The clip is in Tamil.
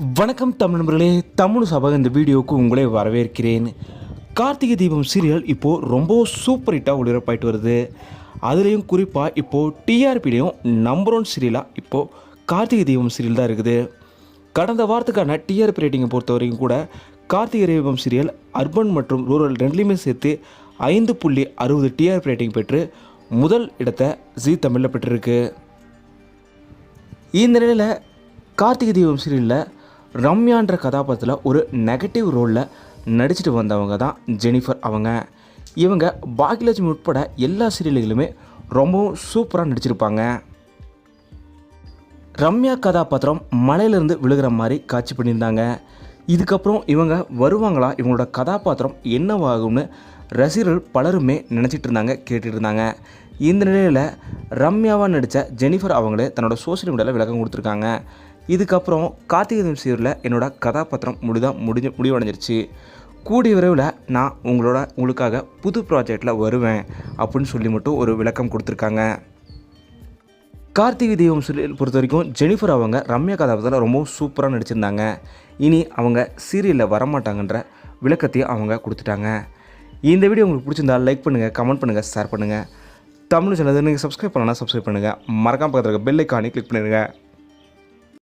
வணக்கம் தமிழ் நண்பர்களே தமிழ் சபை இந்த வீடியோவுக்கு உங்களே வரவேற்கிறேன். கார்த்திகை தீபம் சீரியல் இப்போது ரொம்ப சூப்பர் ஹிட்டாக ஒளிபரப்பாயிட்டு வருது. அதுலேயும் குறிப்பாக இப்போது டிஆர்பிலையும் நம்பர் ஒன் சீரியலாக இப்போது கார்த்திகை தீபம் சீரியல் தான் இருக்குது. கடந்த வாரத்துக்கான டிஆர்பி ரேட்டிங்கை பொறுத்த வரைக்கும் கூட கார்த்திகை தீபம் சீரியல் அர்பன் மற்றும் ரூரல் ரெண்டுலேயுமே சேர்த்து ஐந்து புள்ளி அறுபது டிஆர்பி ரேட்டிங் பெற்று முதல் இடத்தை ஜீ தமிழில் பெற்றிருக்கு. இந்த நிலையில் கார்த்திகை தீபம் சீரியலில் ரம்யான்ற கதாபாத்திரத்தில் ஒரு நெகட்டிவ் ரோலில் நடிச்சிட்டு வந்தவங்க தான் ஜெனிஃபர் அவங்க. இவங்க பாக்யலட்சுமி உட்பட எல்லா சீரியல்களுமே ரொம்பவும் சூப்பராக நடிச்சிருப்பாங்க. ரம்யா கதாபாத்திரம் மலையிலேருந்து விழுகிற மாதிரி காட்சி பண்ணியிருந்தாங்க. இதுக்கப்புறம் இவங்க வருவாங்களா? இவங்களோட கதாபாத்திரம் என்னவாகும்னு ரசிகர்கள் பலருமே நினச்சிட்டு இருந்தாங்க கேட்டுட்டு இருந்தாங்க. இந்த நிலையில் ரம்யாவாக நடித்த ஜெனிஃபர் அவங்களே தன்னோட சோஷியல் மீடியாவில் விளக்கம் கொடுத்துருக்காங்க. இதுக்கப்புறம் கார்த்திகை தீபம் சீரியலில் என்னோட கதாபாத்திரம் முடிதான் முடிஞ்சு முடிவடைஞ்சிருச்சு. கூடிய விரைவில் நான் உங்களோட உங்களுக்காக புது ப்ராஜெக்டில் வருவேன் அப்படின்னு சொல்லி மட்டும் ஒரு விளக்கம் கொடுத்துருக்காங்க. கார்த்திகை தீபம் சீரியல் பொறுத்த வரைக்கும் ஜெனிஃபர் அவங்க ரம்யா கதாபாத்திரத்தில் ரொம்ப சூப்பராக நடிச்சிருந்தாங்க. இனி அவங்க சீரியலில் வரமாட்டாங்கன்ற விளக்கத்தையும் அவங்க கொடுத்துட்டாங்க. இந்த வீடியோ உங்களுக்கு பிடிச்சிருந்தா லைக் பண்ணுங்கள் கமெண்ட் பண்ணுங்கள் ஷேர் பண்ணுங்கள் தமிழ் சேனல் நீங்கள் சப்ஸ்கிரைப் பண்ணலாம் சப்ஸ்கிரைப் பண்ணுங்கள் மறக்காம பக்கத்தில் இருக்க பெல் ஐக்கானே கிளிக் பண்ணிடுங்க.